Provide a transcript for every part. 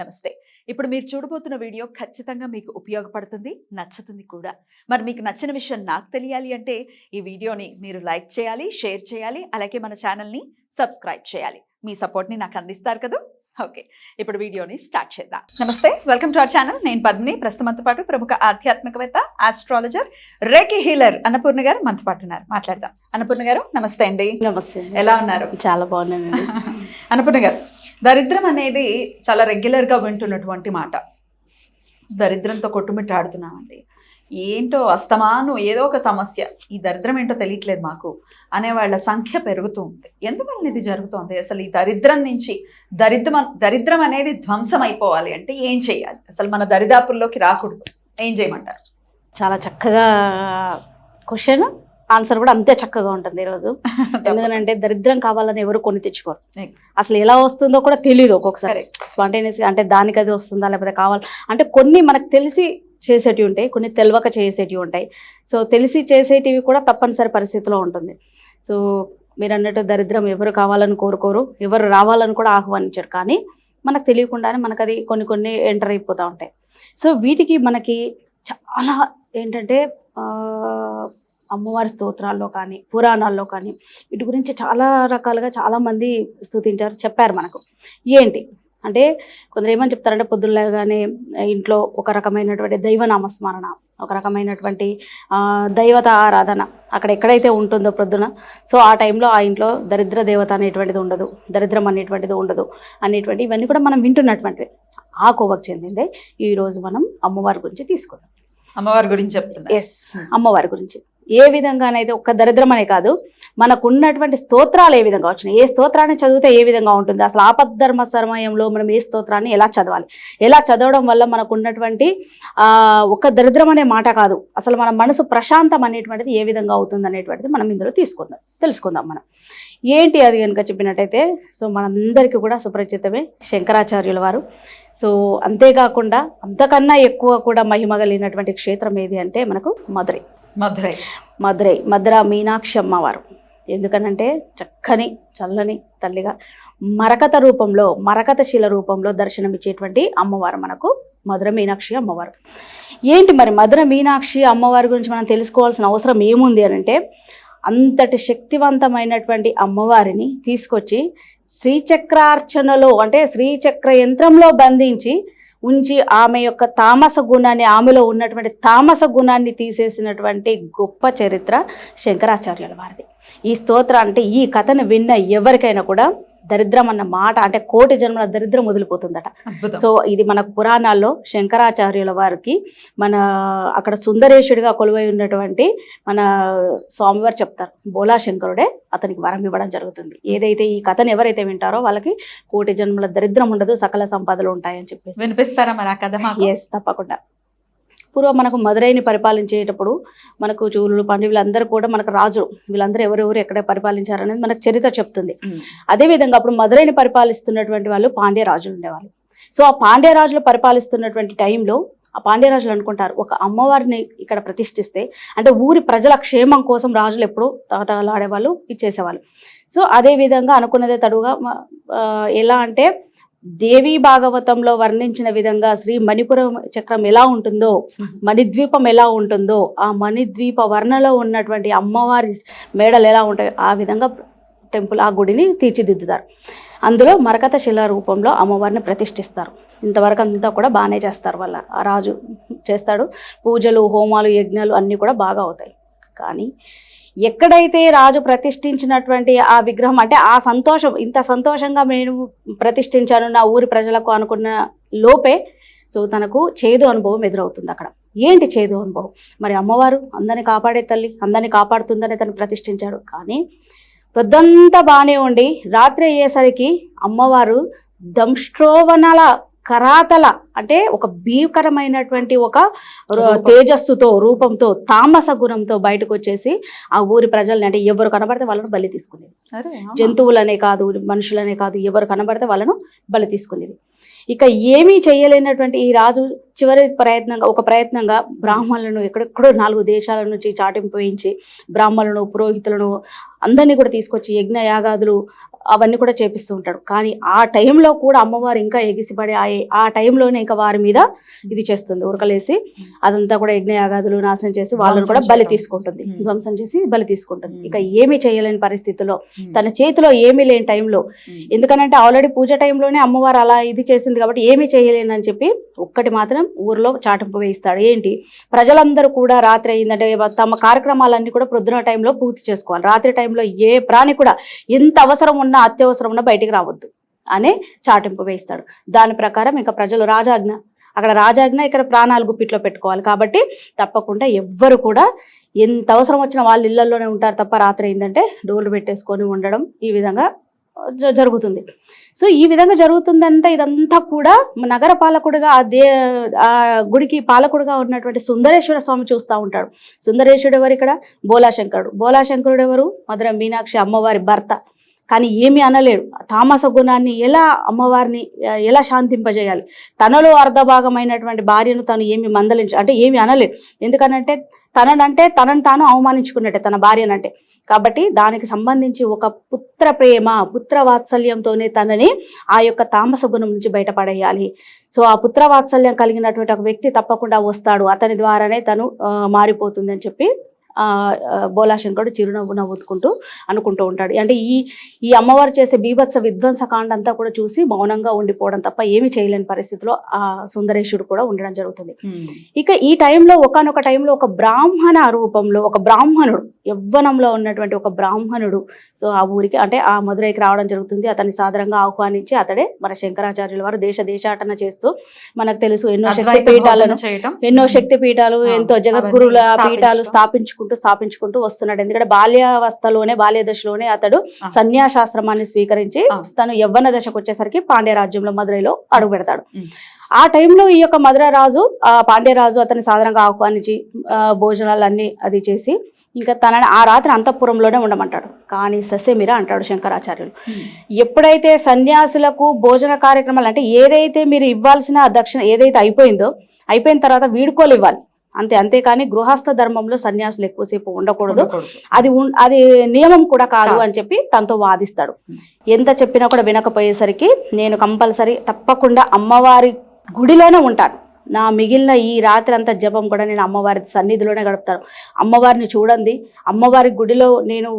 నమస్తే ఇప్పుడు మీరు చూడబోతున్న వీడియో ఖచ్చితంగా మీకు ఉపయోగపడుతుంది నచ్చుతుంది కూడా. మరి మీకు నచ్చిన విషయం నాకు తెలియాలి అంటే ఈ వీడియోని మీరు లైక్ చేయాలి షేర్ చేయాలి అలాగే మన ఛానల్ని సబ్స్క్రైబ్ చేయాలి. మీ సపోర్ట్ని నాకు అందిస్తారు కదా? ఓకే ఇప్పుడు వీడియోని స్టార్ట్ చేద్దాం. నమస్తే వెల్కమ్ టు అవర్ ఛానల్. నేను పద్మిని. ప్రస్తుతం మనతో పాటు ప్రముఖ ఆధ్యాత్మికవేత్త ఆస్ట్రాలజర్ రేకి హీలర్ అన్నపూర్ణ గారు మనతో పాటు ఉన్నారు. మాట్లాడదాం. అన్నపూర్ణ గారు నమస్తే అండి. నమస్తే ఎలా ఉన్నారు? చాలా బాగున్నానండి. అనుపూర్ణ గారు దరిద్రం అనేది చాలా రెగ్యులర్గా వింటున్నటువంటి మాట. దరిద్రంతో కొట్టుమిట్టాడుతున్నామండి. ఏంటో అస్తమాను ఏదో ఒక సమస్య. ఈ దరిద్రం ఏంటో తెలియట్లేదు మాకు అనే వాళ్ళ సంఖ్య పెరుగుతూ ఉంది. ఎందువల్ల ఇది జరుగుతోంది? అసలు ఈ దరిద్రం నుంచి దరిద్రం దరిద్రం అనేది ధ్వంసం అయిపోవాలి అంటే ఏం చేయాలి? అసలు మన దరిదాపుల్లోకి రాకూడదు. ఏం చేయమంటారు? చాలా చక్కగా క్వశ్చన్ ఆన్సర్ కూడా అంతే చక్కగా ఉంటుంది ఈరోజు ఎందుకంటే దరిద్రం కావాలని ఎవరు కొని తెచ్చుకోరు. అసలు ఎలా వస్తుందో కూడా తెలియదు ఒక్కొక్కసారి. స్పాంటేనియస్గా అంటే దానికి అది వస్తుందా లేకపోతే కావాలి అంటే కొన్ని మనకు తెలిసి చేసేటివి ఉంటాయి కొన్ని తెలియక చేసేటివి ఉంటాయి. సో తెలిసి చేసేటివి కూడా తప్పనిసరి పరిస్థితిలో ఉంటుంది. సో మీరు అన్నట్టు దరిద్రం ఎవరు కావాలని కోరుకోరు ఎవరు రావాలని కూడా ఆహ్వానించరు. కానీ మనకు తెలియకుండానే మనకు అది కొన్ని కొన్ని ఎంటర్ అయిపోతూ ఉంటాయి. సో వీటికి మనకి చాలా ఏంటంటే అమ్మవారి స్తోత్రాల్లో కానీ పురాణాల్లో కానీ వీటి గురించి చాలా రకాలుగా చాలామంది స్తుతించారు చెప్పారు మనకు. ఏంటి? అంటే కొందరు ఏమని చెప్తారంటే పొద్దున్నగానే ఇంట్లో ఒక రకమైనటువంటి దైవ నామస్మరణ ఒక రకమైనటువంటి దైవత ఆరాధన అక్కడ ఎక్కడైతే ఉంటుందో ప్రొద్దున సో ఆ టైంలో ఆ ఇంట్లో దరిద్ర దేవత అనేటువంటిది ఉండదు దరిద్రం అనేటువంటిది ఉండదు అనేటువంటి ఇవన్నీ కూడా మనం వింటున్నటువంటివి. ఆ కోవకు చెందిందే ఈరోజు మనం అమ్మవారి గురించి తీసుకుందాం. అమ్మవారి గురించి చెప్తున్నారు ఎస్ అమ్మవారి గురించి. ఏ విధంగానైతే ఒక్క దరిద్రం అనే కాదు మనకు ఉన్నటువంటి స్తోత్రాలు ఏ విధంగా వచ్చినాయి? ఏ స్తోత్రాన్ని చదివితే ఏ విధంగా ఉంటుంది? అసలు ఆపద్ధర్మ సమయంలో మనం ఏ స్తోత్రాన్ని ఎలా చదవాలి? ఎలా చదవడం వల్ల మనకు ఉన్నటువంటి ఒక్క దరిద్రం అనే మాట కాదు. అసలు మన మనసు ప్రశాంతం అనేటువంటిది ఏ విధంగా అవుతుంది అనేటువంటిది మనం ఇందులో తీసుకుందాం తెలుసుకుందాం మనం. ఏంటి అది కనుక చెప్పినట్టయితే సో మనందరికీ కూడా సుపరిచితమే శంకరాచార్యుల వారు. సో అంతేకాకుండా అంతకన్నా ఎక్కువ కూడా మహిమ కలిగినటువంటి క్షేత్రం ఏది అంటే మనకు మధురై. మధురై. మధురై మధుర మీనాక్షి అమ్మవారు. ఎందుకనంటే చక్కని చల్లని తల్లిగా మరకత రూపంలో మరకత శిల రూపంలో దర్శనమిచ్చేటువంటి అమ్మవారు మనకు మధుర మీనాక్షి అమ్మవారు. ఏంటి మరి మధుర మీనాక్షి అమ్మవారి గురించి మనం తెలుసుకోవాల్సిన అవసరం ఏముంది అని అంటే అంతటి శక్తివంతమైనటువంటి అమ్మవారిని తీసుకొచ్చి శ్రీచక్రార్చనలో అంటే శ్రీచక్ర యంత్రంలో బంధించి ఉంచి ఆమె యొక్క తామస గుణాన్ని ఆమెలో ఉన్నటువంటి తామస గుణాన్ని తీసేసినటువంటి గొప్ప చరిత్ర శంకరాచార్యుల వారిది. ఈ స్తోత్ర అంటే ఈ కథను విన్న ఎవరికైనా కూడా దరిద్రం అన్న మాట అంటే కోటి జన్మల దరిద్రం వదిలిపోతుందట. సో ఇది మనకు పురాణాల్లో శంకరాచార్యుల వారికి మన అక్కడ సుందరేశుడిగా కొలువై ఉన్నటువంటి మన స్వామివారు చెప్తారు. బోలా శంకరుడే అతనికి వరం ఇవ్వడం జరుగుతుంది. ఏదైతే ఈ కథను ఎవరైతే వింటారో వాళ్ళకి కోటి జన్మల దరిద్రం ఉండదు సకల సంపదలు ఉంటాయని చెప్పేసి. వినిపిస్తారా మరి ఆ కథ ఎస్ తప్పకుండా. పూర్వం మనకు మదురైని పరిపాలించేటప్పుడు మనకు చూలు పండి వీళ్ళందరూ కూడా మనకు రాజు వీళ్ళందరూ ఎవరెవరు ఎక్కడ పరిపాలించారనేది మనకు చరిత్ర చెప్తుంది. అదేవిధంగా అప్పుడు మదురైని పరిపాలిస్తున్నటువంటి వాళ్ళు పాండ్య రాజులు ఉండేవాళ్ళు. సో ఆ పాండ్య రాజులు పరిపాలిస్తున్నటువంటి టైంలో ఆ పాండ్య రాజులు అనుకుంటారు ఒక అమ్మవారిని ఇక్కడ ప్రతిష్ఠిస్తే అంటే ఊరి ప్రజల క్షేమం కోసం రాజులు ఎప్పుడూ తగతగలాడేవాళ్ళు ఇచ్చేసేవాళ్ళు. సో అదే విధంగా అనుకున్నదే తడుగా ఎలా అంటే దేవీ భాగవతంలో వర్ణించిన విధంగా శ్రీ మణిపురం చక్రం ఎలా ఉంటుందో మణిద్వీపం ఎలా ఉంటుందో ఆ మణిద్వీప వర్ణలో ఉన్నటువంటి అమ్మవారి మేడలు ఎలా ఉంటాయో ఆ విధంగా టెంపుల్ ఆ గుడిని తీర్చిదిద్దుతారు. అందులో మరకత శిలా రూపంలో అమ్మవారిని ప్రతిష్ఠిస్తారు. ఇంతవరకు అంతా కూడా బాగానే చేస్తారు వాళ్ళ. ఆ రాజు చేస్తాడు. పూజలు హోమాలు యజ్ఞాలు అన్నీ కూడా బాగా అవుతాయి. కానీ ఎక్కడైతే రాజు ప్రతిష్ఠించినటువంటి ఆ విగ్రహం అంటే ఆ సంతోషం ఇంత సంతోషంగా నేను ప్రతిష్ఠించాను నా ఊరి ప్రజలకు అనుకున్న లోపే సో తనకు చేదు అనుభవం ఎదురవుతుంది అక్కడ. ఏంటి చేదు అనుభవం? మరి అమ్మవారు అందరిని కాపాడే తల్లి అందరిని కాపాడుతుందని తను ప్రతిష్ఠించాడు. కానీ ప్రొద్దంతా బాగానే ఉండి రాత్రి అయ్యేసరికి అమ్మవారు దంష్ట్రోవనల కరాతల అంటే ఒక భీకరమైనటువంటి ఒక. తేజస్సుతో రూపంతో తామస గుణంతో బయటకు వచ్చేసి ఆ ఊరి ప్రజల్ని అంటే ఎవరు కనబడితే వాళ్ళను బలి తీసుకునేది? జంతువులనే కాదు మనుషులనే కాదు ఎవరు కనబడితే వాళ్ళను బలి తీసుకునేది ఇక ఏమీ చేయలేనటువంటి ఈ రాజు చివరి ప్రయత్నంగా ఒక ప్రయత్నంగా బ్రాహ్మణులను ఎక్కడెక్కడో నాలుగు దేశాల నుంచి చాటింపు వేయించి బ్రాహ్మణులను పురోహితులను అందరినీ కూడా తీసుకొచ్చి యజ్ఞ యాగాదులు అవన్నీ కూడా చేపిస్తూ ఉంటాడు. కానీ ఆ టైంలో కూడా అమ్మవారు ఇంకా ఎగిసిపడి ఆ టైంలోనే ఇంకా వారి మీద ఇది చేస్తుంది. ఉరకలేసి అదంతా కూడా యజ్ఞయాగాదులు నాశనం చేసి వాళ్ళని కూడా బలి. తీసుకుంటుంది. ధ్వంసం చేసి బలి తీసుకుంటుంది. ఇక ఏమీ చేయలేని పరిస్థితిలో తన చేతిలో ఏమీ లేని టైంలో ఎందుకనంటే ఆల్రెడీ పూజ టైంలోనే అమ్మవారు అలా ఇది చేసింది కాబట్టి ఏమీ చేయలేనని చెప్పి ఒక్కటి మాత్రం ఊర్లో చాటింపు వేయిస్తాడు. ఏంటి? ప్రజలందరూ కూడా రాత్రి అయిందంటే తమ కార్యక్రమాలన్నీ కూడా ప్రొద్దున టైంలో పూర్తి చేసుకోవాలి. రాత్రి టైంలో ఏ ప్రాణి కూడా ఎంత అవసరం ఉన్నా అత్యవసరం ఉన్న బయటికి రావద్దు అనే చాటింపు వేయిస్తాడు దాని ప్రకారం ఇంకా ప్రజలు రాజాజ్ఞ. అక్కడ రాజాజ్ఞ ఇక్కడ ప్రాణాలు గుప్పిట్లో పెట్టుకోవాలి. కాబట్టి తప్పకుండా ఎవ్వరు కూడా ఎంత అవసరం వచ్చిన వాళ్ళ ఇళ్ళలోనే ఉంటారు తప్ప రాత్రి ఏంటంటే డోర్లు పెట్టేసుకొని ఉండడం ఈ విధంగా జరుగుతుంది. సో ఈ విధంగా జరుగుతుందంటే ఇదంతా కూడా నగర పాలకుడుగా ఆ దే ఆ గుడికి పాలకుడుగా ఉన్నటువంటి సుందరేశ్వర స్వామి చూస్తూ ఉంటాడు. సుందరేశ్వరుడు ఎవరు ఇక్కడ? బోలాశంకరుడు. బోలాశంకరుడు ఎవరు? మధుర మీనాక్షి అమ్మవారి భర్త. కానీ ఏమీ అనలేడు. తామస గుణాన్ని ఎలా అమ్మవారిని ఎలా శాంతింపజేయాలి? తనలో అర్ధభాగమైనటువంటి భార్యను తను ఏమి మందలించ అంటే ఏమి అనలేడు. ఎందుకనంటే తననంటే తనను తాను అవమానించుకున్నట్టే తన భార్యనంటే. కాబట్టి దానికి సంబంధించి ఒక పుత్ర ప్రేమ పుత్ర వాత్సల్యంతోనే తనని ఆ యొక్క తామస గుణం నుంచి బయటపడేయాలి. సో ఆ పుత్ర వాత్సల్యం కలిగినటువంటి ఒక వ్యక్తి తప్పకుండా వస్తాడు. అతని ద్వారానే తను మారిపోతుంది అని చెప్పి బోలాశంకరుడు చిరునవ్వు నవ్వుకుంటూ అనుకుంటూ ఉంటాడు. అంటే ఈ ఈ అమ్మవారు చేసే బీభత్స విధ్వంసకాండ అంతా కూడా చూసి మౌనంగా ఉండిపోవడం తప్ప ఏమీ చేయలేని పరిస్థితిలో ఆ సుందరేశుడు కూడా ఉండడం జరుగుతుంది. ఇక ఈ టైంలో ఒకనొక టైంలో ఒక బ్రాహ్మణ రూపంలో ఒక బ్రాహ్మణుడు యవ్వనంలో ఉన్నటువంటి ఒక బ్రాహ్మణుడు సో ఆ ఊరికి అంటే ఆ మధురైకి రావడం జరుగుతుంది అతన్ని సాదరంగా ఆహ్వానించి అతడే మన శంకరాచార్యుల వారు దేశ దేశాటన చేస్తూ మనకు తెలుసు ఎన్నో శక్తి పీఠాలను ఎన్నో శక్తి పీఠాలు ఎంతో జగద్గురుల పీఠాలు. స్థాపించుకుంటూ స్థాపించుకుంటూ వస్తున్నాడు ఎందుకంటే బాల్యావస్థలోనే బాల్య దశలోనే అతడు. సన్యాసాశ్రమాన్ని స్వీకరించి. తను యవ్వన దశకు వచ్చేసరికి పాండ్య రాజ్యంలో మధురైలో అడుగు పెడతాడు. ఆ టైంలో ఈ యొక్క మధుర రాజు ఆ పాండ్యరాజు అతని సాధారణంగా ఆహ్వానించి భోజనాలన్నీ అది చేసి ఇంకా తనని ఆ రాత్రి అంతఃపురంలోనే ఉండమంటాడు. కానీ ససేమిరా అంటాడు శంకరాచార్యులు. ఉమ్, ఎప్పుడైతే సన్యాసులకు భోజన కార్యక్రమాలు అంటే ఏదైతే మీరు ఇవ్వాల్సిన దక్షిణ ఏదైతే అయిపోయిందో అయిపోయిన తర్వాత వీడుకోలు ఇవ్వాలి. అంతే అంతేకాని గృహస్థ ధర్మంలో సన్యాసులు ఎక్కువసేపు ఉండకూడదు. అది అది నియమం కూడా కాదు కాదు. అని చెప్పి తనతో వాదిస్తాడు. Hmm. ఎంత చెప్పినా కూడా వినకపోయేసరికి నేను కంపల్సరీ తప్పకుండా అమ్మవారి గుడిలోనే ఉంటాను. నా మిగిలిన ఈ రాత్రి అంతా జపం కూడా నేను అమ్మవారి సన్నిధిలోనే గడుపుతాను. అమ్మవారిని చూడండి. అమ్మవారి గుడిలో నేను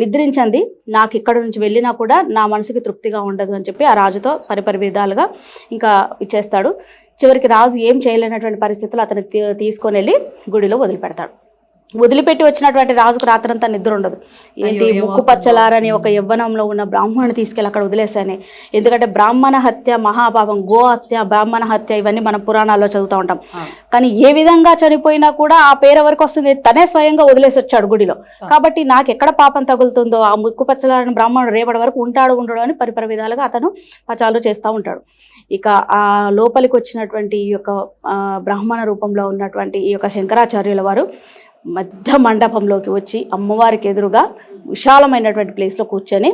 నిద్రించండి. నాకు ఇక్కడ నుంచి వెళ్ళినా కూడా నా మనసుకి తృప్తిగా ఉండదు అని చెప్పి ఆ రాజుతో పరిపరి విధాలుగా ఇంకా ఇచ్చేస్తాడు. చివరికి రాజు ఏం చేయలేనటువంటి పరిస్థితులు అతను తీసుకొని వెళ్ళి గుడిలో వదిలిపెడతాడు. వదిలిపెట్టి వచ్చినటువంటి రాజుకు రాత్రంతా నిద్ర ఉండదు. ఏంటి? ముక్కు? పచ్చలారని ఒక యవ్వనంలో ఉన్న బ్రాహ్మణుని తీసుకెళ్ళి అక్కడ వదిలేశానే. ఎందుకంటే బ్రాహ్మణ హత్య మహాపాపం గో హత్య బ్రాహ్మణ హత్య ఇవన్నీ మనం పురాణాల్లో చదువుతూ ఉంటాం. కానీ ఏ విధంగా చనిపోయినా కూడా ఆ పేరు ఎవరికి వస్తుంది? తనే స్వయంగా వదిలేసి వచ్చాడు గుడిలో. కాబట్టి నాకు ఎక్కడ పాపం తగులుతుందో ఆ ముక్కు పచ్చలారని బ్రాహ్మణుడు రేపటి వరకు ఉంటాడు ఉండడు అని పరిపర విధాలుగా అతను పచాలు చేస్తూ ఉంటాడు. ఇక ఆ లోపలికి వచ్చినటువంటి ఈ యొక్క బ్రాహ్మణ రూపంలో ఉన్నటువంటి ఈ యొక్క శంకరాచార్యుల వారు మధ్య మండపంలోకి వచ్చి అమ్మవారికి ఎదురుగా విశాలమైనటువంటి ప్లేస్లో కూర్చొని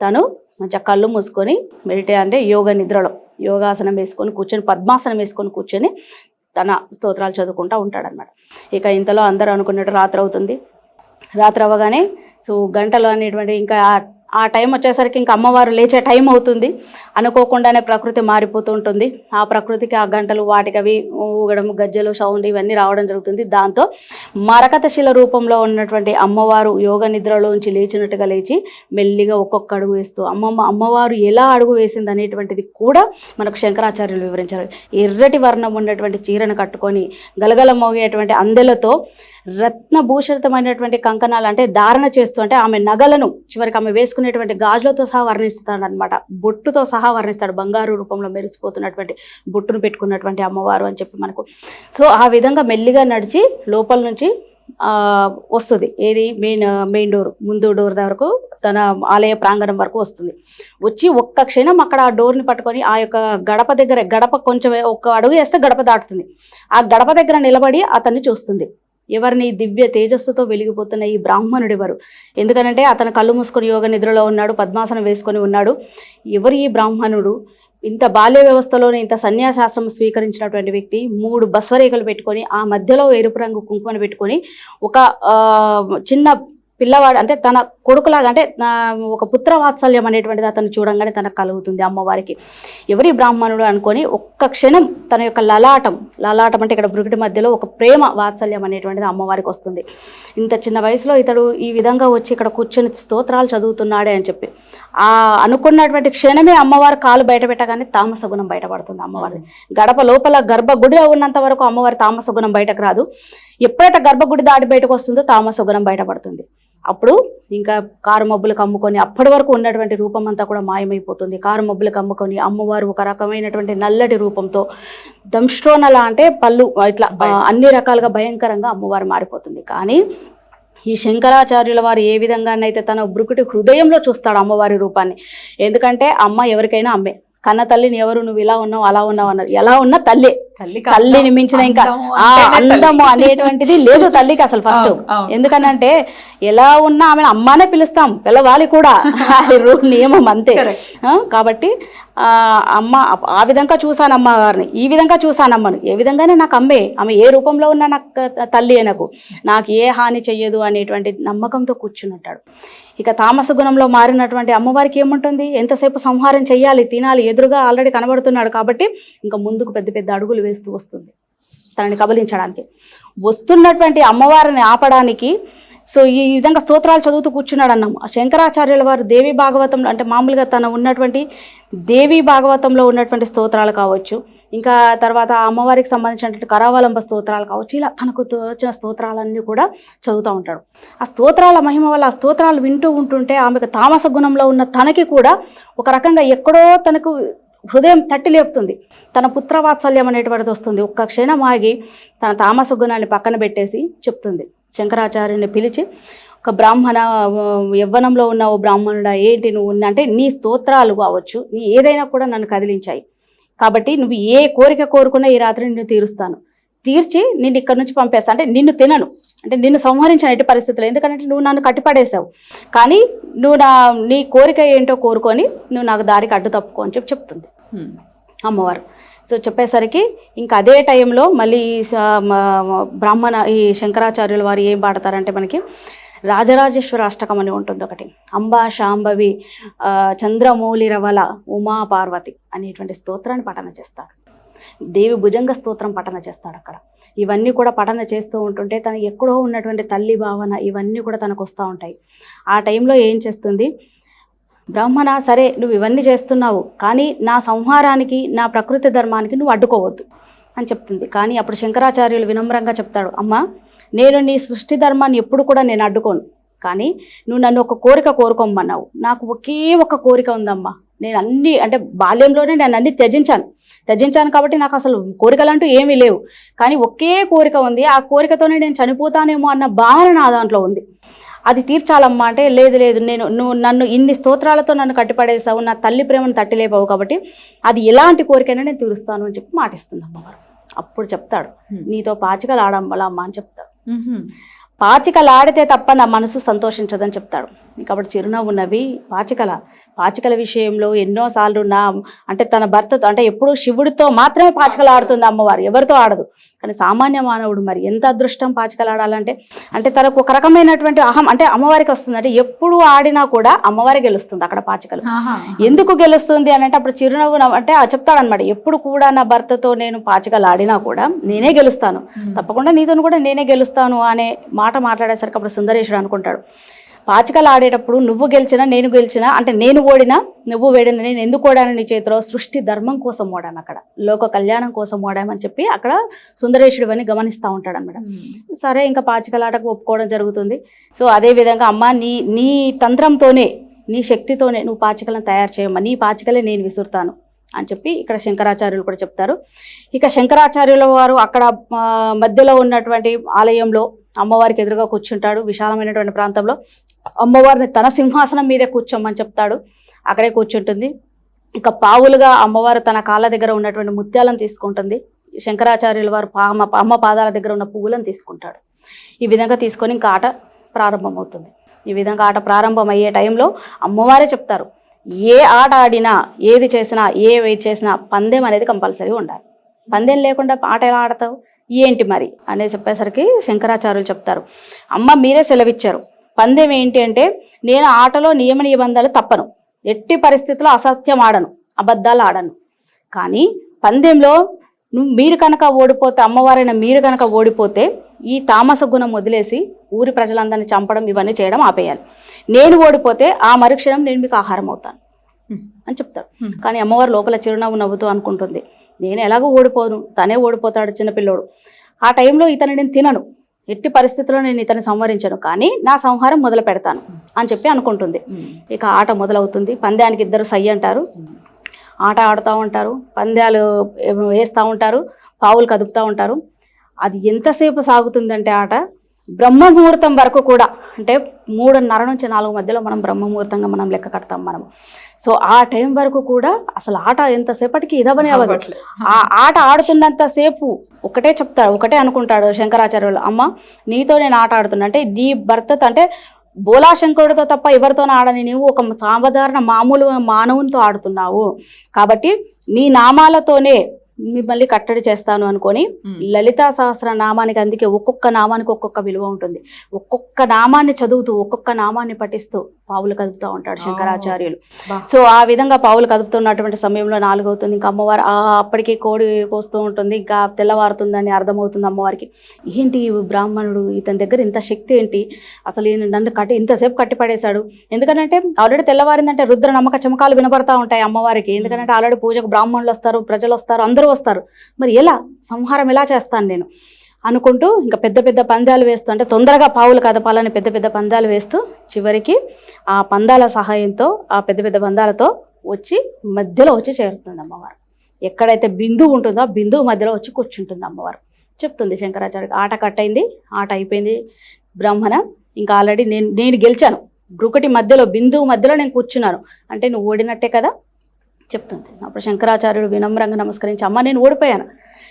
తను మంచిగా కళ్ళు మూసుకొని మెడిటే అంటే యోగ నిద్రలో యోగాసనం వేసుకొని కూర్చొని పద్మాసనం వేసుకొని కూర్చొని తన స్తోత్రాలు చదువుకుంటూ ఉంటాడనమాట ఇక ఇంతలో అందరూ అనుకున్నట్టు రాత్రి అవుతుంది. రాత్రి అవ్వగానే సో గంటలు అనేటువంటి ఇంకా ఆ- టైం వచ్చేసరికి ఇంకా అమ్మవారు లేచే టైం అవుతుంది. అనుకోకుండానే ప్రకృతి మారిపోతూ ఉంటుంది. ఆ ప్రకృతికి ఆ గంటలు వాటికి అవి ఊగడం గజ్జలు సౌండ్ ఇవన్నీ రావడం జరుగుతుంది. దాంతో మరకత శిల రూపంలో ఉన్నటువంటి అమ్మవారు యోగ నిద్రలోంచి లేచినట్టుగా లేచి మెల్లిగా ఒక్కొక్క అడుగు వేస్తూ అమ్మమ్మ అమ్మవారు ఎలా అడుగు వేసింది అనేటువంటిది కూడా మనకు శంకరాచార్యులు వివరించారు. ఎర్రటి వర్ణం ఉన్నటువంటి చీరను కట్టుకొని గలగల మోగేటువంటి అందెలతో రత్నభూషితమైనటువంటి కంకణాలు అంటే ధారణ చేస్తూ అంటే ఆమె నగలను చివరికి ఆమె వేసుకునేటువంటి గాజులతో సహా వర్ణిస్తాడు అనమాట బొట్టుతో సహా వర్ణిస్తాడు. బంగారు రూపంలో మెరిసిపోతున్నటువంటి బొట్టును పెట్టుకున్నటువంటి అమ్మవారు అని చెప్పి మనకు. సో ఆ విధంగా మెల్లిగా నడిచి లోపల నుంచి వస్తుంది. ఏది? మెయిన్ మెయిన్ డోర్ ముందు డోర్ వరకు తన ఆలయ ప్రాంగణం వరకు వస్తుంది. వచ్చి ఒక్క క్షణం అక్కడ ఆ డోర్ని పట్టుకొని ఆ యొక్క గడప దగ్గర గడప కొంచెం ఒక్క అడుగు వేస్తే గడప దాటుతుంది. ఆ గడప దగ్గర నిలబడి అతన్ని చూస్తుంది. ఎవరిని దివ్య తేజస్సుతో వెలిగిపోతున్న ఈ బ్రాహ్మణుడు ఎవరు ఎందుకనంటే అతను కళ్ళు మూసుకొని యోగ నిద్రలో ఉన్నాడు పద్మాసనం వేసుకొని ఉన్నాడు. ఎవరు ఈ బ్రాహ్మణుడు? ఇంత బాల్య వ్యవస్థలోనే ఇంత సన్యాసాశ్రమం స్వీకరించినటువంటి వ్యక్తి మూడు బస్వరేఖలు పెట్టుకొని ఆ మధ్యలో ఎరుపు రంగు కుంకుమను పెట్టుకొని ఒక చిన్న పిల్లవాడు అంటే తన కొడుకులాగా అంటే ఒక పుత్ర వాత్సల్యం అనేటువంటిది అతను చూడంగానే తనకు కలుగుతుంది అమ్మవారికి. ఎవరి బ్రాహ్మణుడు అనుకొని ఒక్క క్షణం తన యొక్క లలాటం లలాటం అంటే ఇక్కడ బృగుటి మధ్యలో ఒక ప్రేమ వాత్సల్యం అనేటువంటిది అమ్మవారికి వస్తుంది. ఇంత చిన్న వయసులో ఇతడు ఈ విధంగా వచ్చి ఇక్కడ కూర్చొని స్తోత్రాలు చదువుతున్నాడే అని చెప్పి ఆ అనుకున్నటువంటి క్షణమే అమ్మవారు కాలు బయట పెట్టగానే తామస గుణం బయటపడుతుంది అమ్మవారి గడప లోపల గర్భగుడిలో ఉన్నంత వరకు అమ్మవారి తామస గుణం బయటకు రాదు. ఎప్పుడైతే గర్భగుడి దాటి బయటకు వస్తుందో తామస గుణం బయటపడుతుంది. అప్పుడు ఇంకా కారు మబ్బులు కమ్ముకొని అప్పటి వరకు ఉన్నటువంటి రూపం అంతా కూడా మాయమైపోతుంది. కారు మబ్బులు కమ్ముకొని అమ్మవారు ఒక రకమైనటువంటి నల్లటి రూపంతో దంష్ట్రోనల అంటే పళ్ళు ఇట్లా అన్ని రకాలుగా భయంకరంగా అమ్మవారు మారిపోతుంది. కానీ ఈ శంకరాచార్యుల వారు ఏ విధంగానైతే తన బ్రుకుటి హృదయంలో చూస్తాడు అమ్మవారి రూపాన్ని ఎందుకంటే అమ్మ ఎవరికైనా అమ్మే. కన్న తల్లిని ఎవరు? నువ్వు ఇలా ఉన్నావు అలా ఉన్నావు అన్నారు. ఎలా ఉన్నా తల్లే. తల్లి తల్లిని మించిన ఇంకా ఆ అందము అనేటువంటిది లేదు తల్లికి అసలు ఫస్ట్ ఎందుకనంటే ఎలా ఉన్నా ఆమెను అమ్మానే పిలుస్తాం పిలవాలి కూడా. అది రూల్ నియమం అంతే. కాబట్టి అమ్మ ఆ విధంగా చూశాను అమ్మగారిని ఈ విధంగా చూశాను అమ్మను ఏ విధంగానే నాకు అమ్మే ఆమె ఏ రూపంలో ఉన్నా నాకు తల్లి నాకు నాకు ఏ హాని చెయ్యదు అనేటువంటి నమ్మకంతో కూర్చున్నట్టాడు ఇక తామస గుణంలో మారినటువంటి అమ్మవారికి ఏముంటుంది? ఎంతసేపు సంహారం చేయాలి తినాలి ఎదురుగా ఆల్రెడీ కనబడుతున్నాడు కాబట్టి ఇంకా ముందుకు పెద్ద పెద్ద అడుగులు వేస్తూ వస్తుంది. తనని కబలించడానికి. వస్తున్నటువంటి అమ్మవారిని ఆపడానికి సో ఈ విధంగా స్తోత్రాలు చదువుతూ కూర్చున్నాడు అన్నాము శంకరాచార్యుల వారు దేవి భాగవతంలో అంటే మామూలుగా తన ఉన్నటువంటి దేవి భాగవతంలో ఉన్నటువంటి స్తోత్రాలు కావచ్చు. ఇంకా తర్వాత అమ్మవారికి సంబంధించినటువంటి కరావలంబ స్తోత్రాలు కావచ్చు. ఇలా తనకు వచ్చిన స్తోత్రాలన్నీ కూడా చదువుతూ ఉంటాడు. ఆ స్తోత్రాల మహిమ వల్ల ఆ స్తోత్రాలు వింటూ ఉంటుంటే ఆమెకు తామస గుణంలో ఉన్న తనకి కూడా ఒక రకంగా ఎక్కడో తనకు హృదయం తట్టి లేపుతుంది. తన పుత్రవాత్సల్యం అనేటువంటిది వస్తుంది. ఒక్క క్షణం ఆగి తన తామస గుణాన్ని పక్కన పెట్టేసి చెప్తుంది. శంకరాచార్యుని పిలిచి ఒక బ్రాహ్మణ యవ్వనంలో ఉన్న ఓ బ్రాహ్మణుడా ఏంటి నువ్వు అంటే నీ స్తోత్రాలు కావచ్చు నీ ఏదైనా కూడా నన్ను కదిలించాయి. కాబట్టి నువ్వు ఏ కోరిక కోరుకున్నా ఈ రాత్రి నిన్ను తీరుస్తాను. తీర్చి నిన్ను ఇక్కడ నుంచి పంపేస్తా. అంటే నిన్ను తినను. అంటే నిన్ను సంహరించిన ఎట్టి పరిస్థితులు ఎందుకంటే నువ్వు నన్ను కట్టిపడేసావు కానీ నువ్వు నా నీ కోరిక ఏంటో కోరుకొని నువ్వు నాకు దారికి అడ్డు తప్పుకో అని చెప్పి చెప్తుంది. అమ్మవారు. సో చెప్పేసరికి ఇంకా అదే టైంలో మళ్ళీ ఈ స- బ్రాహ్మణ ఈ శంకరాచార్యుల వారు ఏం పాడతారంటే మనకి రాజరాజేశ్వర అష్టకం అని ఉంటుంది ఒకటి. అంబా శాంభవి చంద్రమౌళి రవల ఉమా పార్వతి అనేటువంటి స్తోత్రాన్ని పఠన చేస్తాడు. దేవి భుజంగ స్తోత్రం పఠన చేస్తాడు అక్కడ. ఇవన్నీ కూడా పఠన చేస్తూ ఉంటుంటే తన ఎక్కడో ఉన్నటువంటి తల్లి భావన ఇవన్నీ కూడా తనకు వస్తూ ఉంటాయి. ఆ టైంలో ఏం చేస్తుంది? బ్రాహ్మణ సరే నువ్వు ఇవన్నీ చేస్తున్నావు కానీ నా సంహారానికి నా ప్రకృతి ధర్మానికి నువ్వు అడ్డుకోవద్దు అని చెప్తుంది. కానీ అప్పుడు శంకరాచార్యులు వినమ్రంగా చెప్తాడు అమ్మా నేను నీ సృష్టి ధర్మాన్ని ఎప్పుడు కూడా నేను అడ్డుకోను కానీ నువ్వు నన్ను ఒక కోరిక కోరుకోమన్నావు. నాకు ఒకే ఒక కోరిక ఉందమ్మా. నేను అన్ని అంటే బాల్యంలోనే నేను అన్ని త్యజించాను. త్యజించాను కాబట్టి నాకు అసలు కోరికలంటూ ఏమీ లేవు. కానీ ఒకే కోరిక ఉంది. ఆ కోరికతోనే నేను చనిపోతానేమో అన్న భావన నా దాంట్లో ఉంది. అది తీర్చాలమ్మా అంటే లేదు లేదు నేను నువ్వు నన్ను ఇన్ని స్తోత్రాలతో నన్ను కట్టిపడేసావు నా తల్లి ప్రేమను తట్టిలేపావు కాబట్టి అది ఎలాంటి కోరికైనా నేను తీరుస్తాను అని చెప్పి మాటిస్తుంది అమ్మవారు. అప్పుడు చెప్తాడు నీతో పాచికలు ఆడమ్మలమ్మ అని చెప్తాడు. పాచికలు ఆడితే తప్ప నా మనసు సంతోషించదని చెప్తాడు. కాబట్టి చిరునవ్వు నవ్వి పాచికల పాచికల విషయంలో ఎన్నోసార్లు నా అంటే తన భర్తతో అంటే ఎప్పుడూ శివుడితో మాత్రమే పాచికలు ఆడుతుంది అమ్మవారు ఎవరితో ఆడదు. కానీ సామాన్య మానవుడు మరి ఎంత అదృష్టం పాచికలు ఆడాలంటే అంటే తనకు ఒక రకమైనటువంటి అహం అంటే అమ్మవారికి వస్తుంది అంటే ఎప్పుడు ఆడినా కూడా అమ్మవారి గెలుస్తుంది అక్కడ పాచికలు. ఎందుకు గెలుస్తుంది అని అంటే అప్పుడు చిరునవ్వు నవ్వు- అంటే ఆ చెప్తాడనమాట ఎప్పుడు కూడా నా భర్తతో నేను పాచికలు ఆడినా కూడా నేనే గెలుస్తాను. తప్పకుండా నీతో కూడా నేనే గెలుస్తాను అనే మాట మాట్లాడేసరికి అప్పుడు సుందరేశ్వరుడు అనుకుంటాడు. పాచికలు ఆడేటప్పుడు నువ్వు గెలిచినా నేను గెలిచినా అంటే నేను ఓడినా నువ్వు వేడినా నేను ఎందుకు ఓడాను నీ చేతిలో? సృష్టి ధర్మం కోసం ఓడాను అక్కడ. లోక కళ్యాణం కోసం ఓడామని చెప్పి అక్కడ సుందరేశ్వరుడు అని గమనిస్తూ ఉంటాడు అనమాట సరే ఇంకా పాచికలాటకు ఒప్పుకోవడం జరుగుతుంది. సో అదే విధంగా అమ్మ నీ నీ తంత్రంతోనే నీ శక్తితోనే నువ్వు పాచికలను తయారు చేయమ్మా నీ పాచికలే నేను విసురుతాను అని చెప్పి ఇక్కడ శంకరాచార్యులు కూడా చెప్తారు. ఇక శంకరాచార్యుల వారు అక్కడ మధ్యలో ఉన్నటువంటి ఆలయంలో అమ్మవారికి ఎదురుగా కూర్చుంటాడు విశాలమైనటువంటి ప్రాంతంలో. అమ్మవారిని తన సింహాసనం మీదే కూర్చోమని చెప్తాడు. అక్కడే కూర్చుంటుంది. ఇక పావులుగా అమ్మవారు తన కాళ్ళ దగ్గర ఉన్నటువంటి ముత్యాలను తీసుకుంటుంది. శంకరాచార్యుల వారు అమ్మ అమ్మ పాదాల దగ్గర ఉన్న పువ్వులను తీసుకుంటాడు. ఈ విధంగా తీసుకొని ఇంకా ఆట ప్రారంభమవుతుంది. ఈ విధంగా ఆట ప్రారంభం అయ్యే టైంలో అమ్మవారే చెప్తారు ఏ ఆట ఆడినా ఏది చేసినా ఏ వెయిట్ చేసినా పందెం అనేది కంపల్సరీ ఉండాలి. పందెం లేకుండా ఆట ఎలా ఆడతావు? ఏంటి మరి? అనే చెప్పేసరికి శంకరాచార్యులు చెప్తారు అమ్మ మీరే సెలవిచ్చారు. పందెం ఏంటి అంటే నేను ఆటలో నియమ నిబంధనలు తప్పను. ఎట్టి పరిస్థితుల్లో అసత్యం ఆడను అబద్ధాలు ఆడను. కానీ పందెంలో నువ్వు మీరు కనుక ఓడిపోతే అమ్మవారైన మీరు కనుక ఓడిపోతే ఈ తామస గుణం వదిలేసి ఊరి ప్రజలందరినీ చంపడం ఇవన్నీ చేయడం ఆపేయాలి. నేను ఓడిపోతే ఆ మరుక్షణం నేను మీకు ఆహారం అవుతాను. అని Hmm. కానీ అమ్మవారు లోపల చిరునవ్వు నవ్వుతూ అనుకుంటుంది. నేను ఎలాగో ఓడిపోను తనే ఓడిపోతాడు చిన్నపిల్లోడు. ఆ టైంలో ఇతను నేను తినను. ఎట్టి పరిస్థితుల్లో నేను ఇతన్ని సంహరించను కానీ నా సంహారం మొదలు పెడతాను అని చెప్పి అనుకుంటుంది. ఇక ఆట మొదలవుతుంది. పందానికి ఇద్దరు సై అంటారు. ఆట ఆడుతూ ఉంటారు. పందాలు వేస్తూ ఉంటారు. పావులు కదుపుతూ ఉంటారు. అది ఎంతసేపు సాగుతుందంటే ఆట? బ్రహ్మ ముహూర్తం వరకు కూడా. అంటే మూడున్నర నుంచి నాలుగు మధ్యలో మనం బ్రహ్మ ముహూర్తంగా మనం లెక్క కడతాం మనం సో ఆ టైం వరకు కూడా అసలు ఆట ఎంతసేపటికి ఇదవనే అవ్వదు. ఆ ఆట ఆడుతున్నంత సేపు ఒకటే చెప్తాడు ఒకటే అనుకుంటాడు శంకరాచార్యులు అమ్మ నీతో నేను ఆట ఆడుతున్నా అంటే నీ భర్తతో అంటే బోలా శంకరుడితో తప్ప ఎవరితోనూ ఆడని నీవు ఒక సాధారణ మామూలు మానవునితో ఆడుతున్నావు కాబట్టి నీ నామాలతోనే మిమ్మల్ని కట్టడి చేస్తాను అనుకొని. లలితా సహస్ర నామానికి అందుకే ఒక్కొక్క నామానికి ఒక్కొక్క విలువ ఉంటుంది ఒక్కొక్క నామాన్ని చదువుతూ ఒక్కొక్క నామాన్ని పఠిస్తూ పావులు కదుపుతూ ఉంటాడు శంకరాచార్యులు. సో ఆ విధంగా పావులు కదుపుతున్నటువంటి సమయంలో నాలుగు అవుతుంది. ఇంకా అమ్మవారు ఆ అప్పటికి కోడి కోస్తూ ఉంటుంది. ఇంకా తెల్లవారుతుందని అర్థమవుతుంది అమ్మవారికి. ఏంటి బ్రాహ్మణుడు? ఇతని దగ్గర ఇంత శక్తి ఏంటి? అసలు ఈయన నన్ను కట్టి ఇంతసేపు కట్టి పడేశాడు. ఎందుకంటే ఆల్రెడీ తెల్లవారిందంటే రుద్ర నమ్మక చమకాలు వినపడతా ఉంటాయి అమ్మవారికి. ఎందుకంటే ఆల్రెడీ పూజకు బ్రాహ్మణులు వస్తారు ప్రజలు వస్తారు అందరూ వస్తారు. మరి ఎలా? సంహారం ఎలా చేస్తాను నేను? అనుకుంటూ ఇంకా పెద్ద పెద్ద పందాలు వేస్తూ అంటే తొందరగా పావులు కదపాలని పెద్ద పెద్ద పందాలు వేస్తూ చివరికి ఆ పందాల సహాయంతో ఆ పెద్ద పెద్ద పందాలతో వచ్చి మధ్యలో వచ్చి చేరుతుంది అమ్మవారు. ఎక్కడైతే బిందువు ఉంటుందో ఆ బిందువు మధ్యలో వచ్చి కూర్చుంటుంది అమ్మవారు. చెప్తుంది శంకరాచార్య ఆట కట్ అయింది ఆట అయిపోయింది బ్రాహ్మణ. ఇంకా ఆల్రెడీ నేను నేను గెలిచాను. బ్రుకటి మధ్యలో బిందువు మధ్యలో నేను కూర్చున్నాను. అంటే నువ్వు ఓడినట్టే కదా చెప్తుంది. అప్పుడు శంకరాచార్యుడు వినమ్రంగా నమస్కరించి అమ్మ నేను ఓడిపోయాను.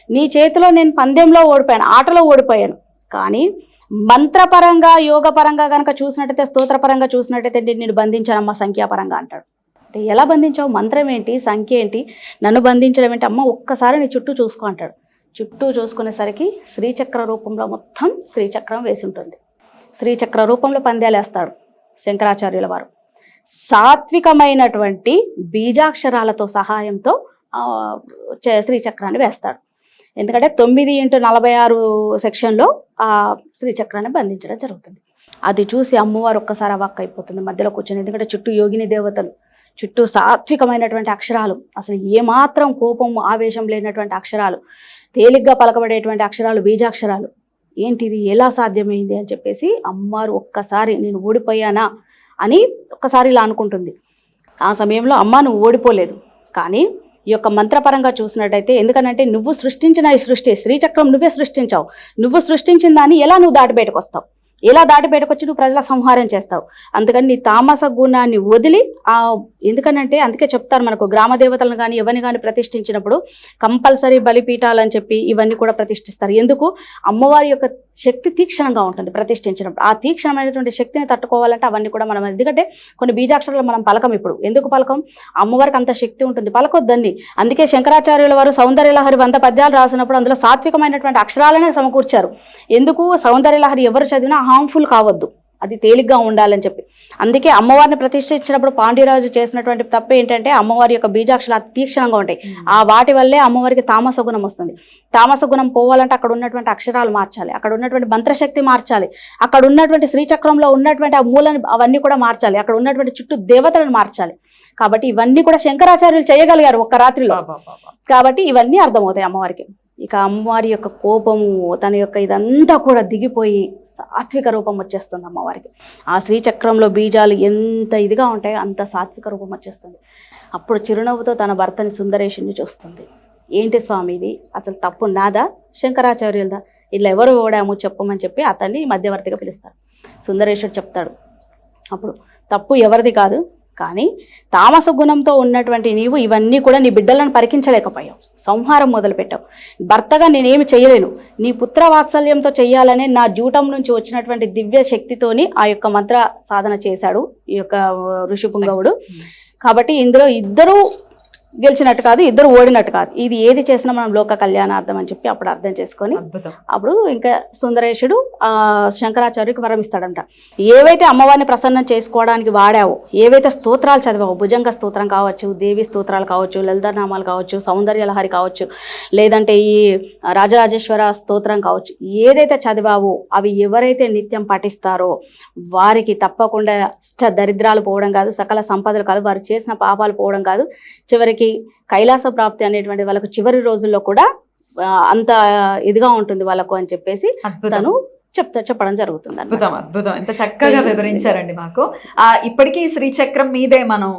నీ చేతిలో నేను పందెంలో ఓడిపోయాను ఆటలో ఓడిపోయాను. కానీ మంత్రపరంగా యోగపరంగా కనుక చూసినట్టయితే స్తోత్రపరంగా చూసినట్టయితే నేను నిన్ను బంధించానమ్మా సంఖ్యాపరంగా అంటాడు. అంటే ఎలా బంధించావు? మంత్రం ఏంటి? సంఖ్య ఏంటి? నన్ను బంధించడం ఏంటి? అమ్మ ఒక్కసారి నీ చుట్టూ చూసుకో అంటాడు. చుట్టూ చూసుకునేసరికి శ్రీచక్ర రూపంలో మొత్తం శ్రీచక్రం వేసి ఉంటుంది. శ్రీచక్ర రూపంలో పందేలు వేస్తాడు శంకరాచార్యుల వారు. సాత్వికమైనటువంటి బీజాక్షరాలతో సహాయంతో చ- శ్రీచక్రాన్ని వేస్తాడు. ఎందుకంటే తొమ్మిది ఇంటూ నలభై ఆరు సెక్షన్లో ఆ శ్రీచక్రాన్ని బంధించడం జరుగుతుంది. అది చూసి అమ్మవారు ఒక్కసారి అవక్క అయిపోతుంది మధ్యలో కూర్చొని. ఎందుకంటే చుట్టూ యోగిని దేవతలు చుట్టూ సాత్వికమైనటువంటి అక్షరాలు. అసలు ఏమాత్రం కోపం ఆవేశం లేనటువంటి అక్షరాలు తేలిగ్గా పలకబడేటువంటి అక్షరాలు బీజాక్షరాలు. ఏంటిది? ఎలా సాధ్యమైంది? అని చెప్పేసి అమ్మవారు ఒక్కసారి నేను ఓడిపోయానా? అని ఒక్కసారి ఇలా అనుకుంటుంది. ఆ సమయంలో అమ్మ నువ్వు ఓడిపోలేదు. కానీ ఈ యొక్క మంత్రపరంగా చూసినట్టయితే ఎందుకనంటే నువ్వు సృష్టించిన ఈ సృష్టి శ్రీచక్రం నువ్వే సృష్టించావు. నువ్వు సృష్టించిన దాన్ని ఎలా నువ్వు దాటి బయటకు వస్తావు? ఎలా దాటి బయటకొచ్చి నువ్వు ప్రజల సంహారం చేస్తావు? అందుకని నీ తామస గుణాన్ని వదిలి ఆ ఎందుకనంటే అందుకే చెప్తారు మనకు గ్రామ దేవతలను కానీ ఎవరిని కానీ ప్రతిష్ఠించినప్పుడు కంపల్సరీ బలిపీఠాలని చెప్పి ఇవన్నీ కూడా ప్రతిష్ఠిస్తారు. ఎందుకు? అమ్మవారి యొక్క శక్తి తీక్షణంగా ఉంటుంది ప్రతిష్ఠించినప్పుడు. ఆ తీక్షణమైనటువంటి శక్తిని తట్టుకోవాలంటే అవన్నీ కూడా మనం ఎందుకంటే కొన్ని బీజాక్షరాలు మనం పలకం ఇప్పుడు. ఎందుకు పలకం? అమ్మవారికి అంత శక్తి ఉంటుంది. పలకొద్దని అందుకే శంకరాచార్యుల వారు సౌందర్యలహరి వంద పద్యాలు రాసినప్పుడు అందులో సాత్వికమైనటువంటి అక్షరాలనే సమకూర్చారు. ఎందుకు? సౌందర్యలహరి ఎవరు చదివినా హార్మ్ఫుల్ కావద్దు. అది తేలిగ్గా ఉండాలని చెప్పి. అందుకే అమ్మవారిని ప్రతిష్ఠించినప్పుడు పాండ్యరాజు చేసినటువంటి తప్పు ఏంటంటే అమ్మవారి యొక్క బీజాక్షరాలు అతి తీక్షణంగా ఉంటాయి. ఆ వాటి వల్లే అమ్మవారికి తామస గుణం వస్తుంది. తామస గుణం పోవాలంటే అక్కడ ఉన్నటువంటి అక్షరాలు మార్చాలి. అక్కడ ఉన్నటువంటి మంత్రశక్తి మార్చాలి. అక్కడ ఉన్నటువంటి శ్రీచక్రంలో ఉన్నటువంటి ఆ మూలని అవన్నీ కూడా మార్చాలి. అక్కడ ఉన్నటువంటి చుట్టూ దేవతలను మార్చాలి. కాబట్టి ఇవన్నీ కూడా శంకరాచార్యులు చేయగలిగారు ఒక్క రాత్రిలో. కాబట్టి ఇవన్నీ అర్థమవుతాయి అమ్మవారికి. ఇక అమ్మవారి యొక్క కోపము తన యొక్క ఇదంతా కూడా దిగిపోయి సాత్విక రూపం వచ్చేస్తుంది అమ్మవారికి. ఆ శ్రీచక్రంలో బీజాలు ఎంత ఇదిగా ఉంటాయో అంత సాత్విక రూపం వచ్చేస్తుంది. అప్పుడు చిరునవ్వుతో తన భర్తని సుందరేషుని చూస్తుంది. ఏంటి స్వామి ఇది? అసలు తప్పు నాదా? శంకరాచార్యులదా? ఇలా ఎవరు ఓడాము చెప్పమని చెప్పి అతన్ని మధ్యవర్తిగా పిలుస్తారు. సుందరేశ్వరుడు చెప్తాడు. అప్పుడు తప్పు ఎవరిది కాదు? కానీ తామస గుణంతో ఉన్నటువంటి నీవు ఇవన్నీ కూడా నీ బిడ్డలను పరికించలేకపోయావు. సంహారం మొదలుపెట్టావు. భర్తగా నేనేమి చేయలేను. నీ పుత్ర వాత్సల్యంతో చెయ్యాలనే నా జూటం నుంచి వచ్చినటువంటి దివ్య శక్తితోని ఆ యొక్క మంత్ర సాధన చేశాడు ఈ యొక్క ఋషిపుంగవుడు కాబట్టి ఇందులో ఇద్దరూ గెలిచినట్టు కాదు ఇద్దరు ఓడినట్టు కాదు. ఇది ఏది చేసినా మనం లోక కళ్యాణార్థం అని చెప్పి అప్పుడు అర్థం చేసుకొని అప్పుడు ఇంకా సుందరేశుడు ఆ శంకరాచార్యకి వరం ఇస్తాడంట. ఏవైతే అమ్మవారిని ప్రసన్నం చేసుకోవడానికి వాడావో ఏవైతే స్తోత్రాలు చదివావో భుజంగ స్తోత్రం కావచ్చు దేవి స్తోత్రాలు కావచ్చు లలితానామాలు కావచ్చు సౌందర్యలహరి కావచ్చు లేదంటే ఈ రాజరాజేశ్వర స్తోత్రం కావచ్చు ఏదైతే చదివావో అవి ఎవరైతే నిత్యం పఠిస్తారో వారికి తప్పకుండా ఇష్ట దరిద్రాలు పోవడం కాదు సకల సంపదలు కాదు వారు చేసిన పాపాలు పోవడం కాదు చివరికి కైలాస ప్రాప్తి అనేటువంటి వాళ్ళకు చివరి రోజుల్లో కూడా అంత ఇదిగా ఉంటుంది వాళ్ళకు అని చెప్పేసి తను చెప్తా చెప్పడం జరుగుతుంది. అద్భుతం అద్భుతం. ఎంత చక్కగా వివరించారండి మాకు. ఇప్పటికీ శ్రీచక్రం మీదే మనం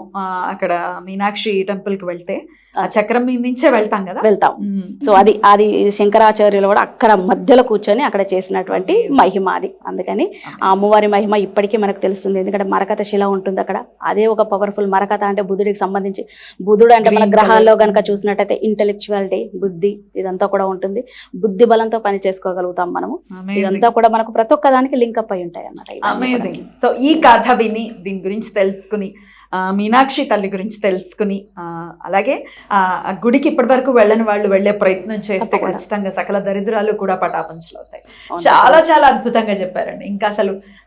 అక్కడ మీనాక్షి టెంపుల్కి వెళ్తే ఆ చక్రం మీద నుంచే వెళ్తాం కదా? వెళ్తాం. సో అది అది శంకరాచార్యులు కూడా అక్కడ మధ్యలో కూర్చొని అక్కడ చేసినటువంటి మహిమ అది. అందుకని ఆ అమ్మవారి మహిమ ఇప్పటికీ మనకు తెలుస్తుంది. ఎందుకంటే మరకత శిల ఉంటుంది అక్కడ. అదే ఒక పవర్ఫుల్ మరకత అంటే బుధుడికి సంబంధించి బుధుడు అంటే మన గ్రహాల్లో. కనుక చూసినట్టయితే ఇంటెలెక్చువాలిటీ బుద్ధి ఇదంతా కూడా ఉంటుంది. బుద్ధి బలంతో పని చేసుకోగలుగుతాం మనము. ఇదంతా కూడా మనకు ప్రతి ఒక్క దానికి లింకప్ అయి ఉంటాయి అన్నమాట కూడా. అమేజింగ్ సో ఈ కథ విని దీని గురించి తెలుసుకుని మీనాక్షి తల్లి గురించి తెలుసుకుని ఆ, అలాగే గుడికి ఇప్పటి వరకు వెళ్ళని వాళ్ళు వెళ్ళే ప్రయత్నం చేస్తే. ఖచ్చితంగా సకల దరిద్రాలు కూడా పటాపంచలు అవుతాయి. చాలా చాలా అద్భుతంగా చెప్పారండి ఇంకా అసలు